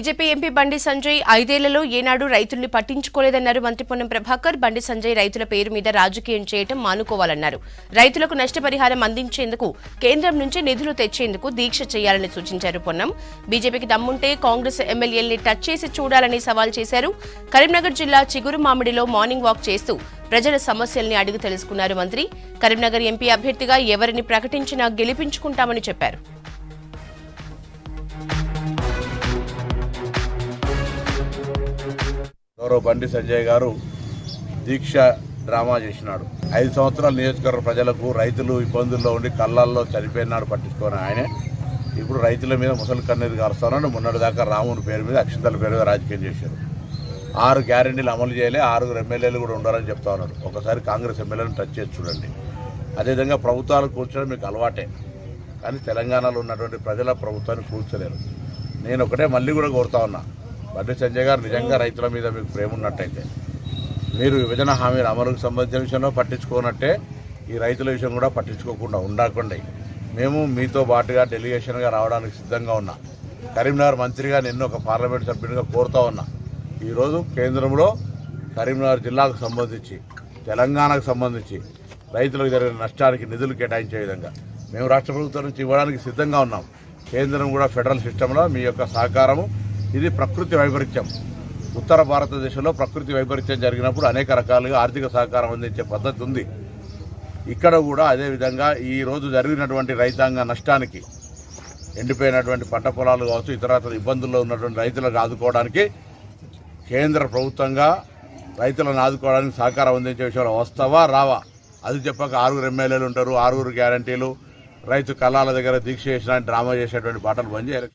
BJP MP Bandi Sanjay ఐదేళ్ళలో ఏనాడు రైతుల్ని పట్టించుకోలేదన్నారు మంత్రి పొన్నం ప్రభాకర్. బండి సంజయ్ రైతుల పేరు మీద రాజకీయం చేయటం మానుకోవాలన్నారు. రైతులకు నష్టపరిహారం అందించేందుకు కేంద్రం నుంచి నిధులు తెచ్చేందుకు దీక్ష చేయాలని సూచించారు పొన్నం. బీజేపీకి దమ్ముంటే కాంగ్రెస్ ఎమ్మెల్యేల్ని టచ్ చేసి చూడాలని సవాల్ చేశారు. కరీంనగర్ జిల్లా చిగురు మామిడిలో మార్నింగ్ వాక్ చేస్తూ ప్రజల సమస్యల్ని అడిగి తెలుసుకున్నారు మంత్రి. కరీంనగర్ ఎంపీ అభ్యర్థిగా ఎవరిని ప్రకటించినా గెలిపించుకుంటామని చెప్పారు. గౌరవ బండి సంజయ్ గారు దీక్ష డ్రామా చేసినాడు. ఐదు సంవత్సరాల నియోజకవర్గ ప్రజలకు రైతులు ఇబ్బందుల్లో ఉండి కళ్ళల్లో చనిపోయినాడు పట్టించుకొని ఆయనే. ఇప్పుడు రైతుల మీద ముసలి కన్నీరు కారుస్తానని మొన్నటిదాకా రాముని పేరు మీద అక్షింతల పేరు మీద రాజకీయం చేశారు. ఆరు గ్యారెంటీలు అమలు చేయలే ఆరుగురు ఎమ్మెల్యేలు కూడా ఉండాలని చెప్తా ఉన్నారు. ఒకసారి కాంగ్రెస్ ఎమ్మెల్యేలను టచ్ చేసి చూడండి. అదేవిధంగా ప్రభుత్వాలు కూర్చోడం మీకు అలవాటే. కానీ తెలంగాణలో ఉన్నటువంటి ప్రజల ప్రభుత్వాన్ని కూర్చోలేరు నేను ఒకటే మళ్ళీ కూడా కోరుతా ఉన్నా. బండి సంజయ్ గారు నిజంగా రైతుల మీద మీకు ప్రేమ ఉన్నట్టయితే మీరు విభజన హామీల అమలుకు సంబంధించిన విషయంలో పట్టించుకోనట్టే ఈ రైతుల విషయం కూడా పట్టించుకోకుండా ఉండకండి. మేము మీతో పాటుగా డెలిగేషన్గా రావడానికి సిద్ధంగా ఉన్నా. కరీంనగర్ మంత్రిగా నిన్ను ఒక పార్లమెంట్ సభ్యునిగా కోరుతా ఉన్నా. ఈరోజు కేంద్రంలో కరీంనగర్ జిల్లాకు సంబంధించి తెలంగాణకు సంబంధించి రైతులకు జరిగిన నష్టానికి నిధులు కేటాయించే విధంగా మేము రాష్ట్ర ప్రభుత్వం నుంచి ఇవ్వడానికి సిద్ధంగా ఉన్నాం. కేంద్రం కూడా ఫెడరల్ సిస్టంలో మీ యొక్క సహకారము ఇది ప్రకృతి వైపరీత్యం. ఉత్తర భారతదేశంలో ప్రకృతి వైపరీత్యం జరిగినప్పుడు అనేక రకాలుగా ఆర్థిక సహకారం అందించే పద్ధతి ఉంది. ఇక్కడ కూడా అదేవిధంగా ఈరోజు జరిగినటువంటి రైతాంగ నష్టానికి ఎండిపోయినటువంటి పంట పొలాలు కావచ్చు ఇతర ఇబ్బందుల్లో ఉన్నటువంటి రైతులకు ఆదుకోవడానికి కేంద్ర ప్రభుత్వంగా రైతులను ఆదుకోవడానికి సహకారం అందించే విషయంలో వస్తావా రావా? అది చెప్పక ఆరుగురు ఎమ్మెల్యేలు ఉంటారు ఆరుగురు గ్యారంటీలు. రైతు కళాల దగ్గర దీక్ష చేసిన డ్రామా చేసేటువంటి పాటలు బంద్ చేయాలి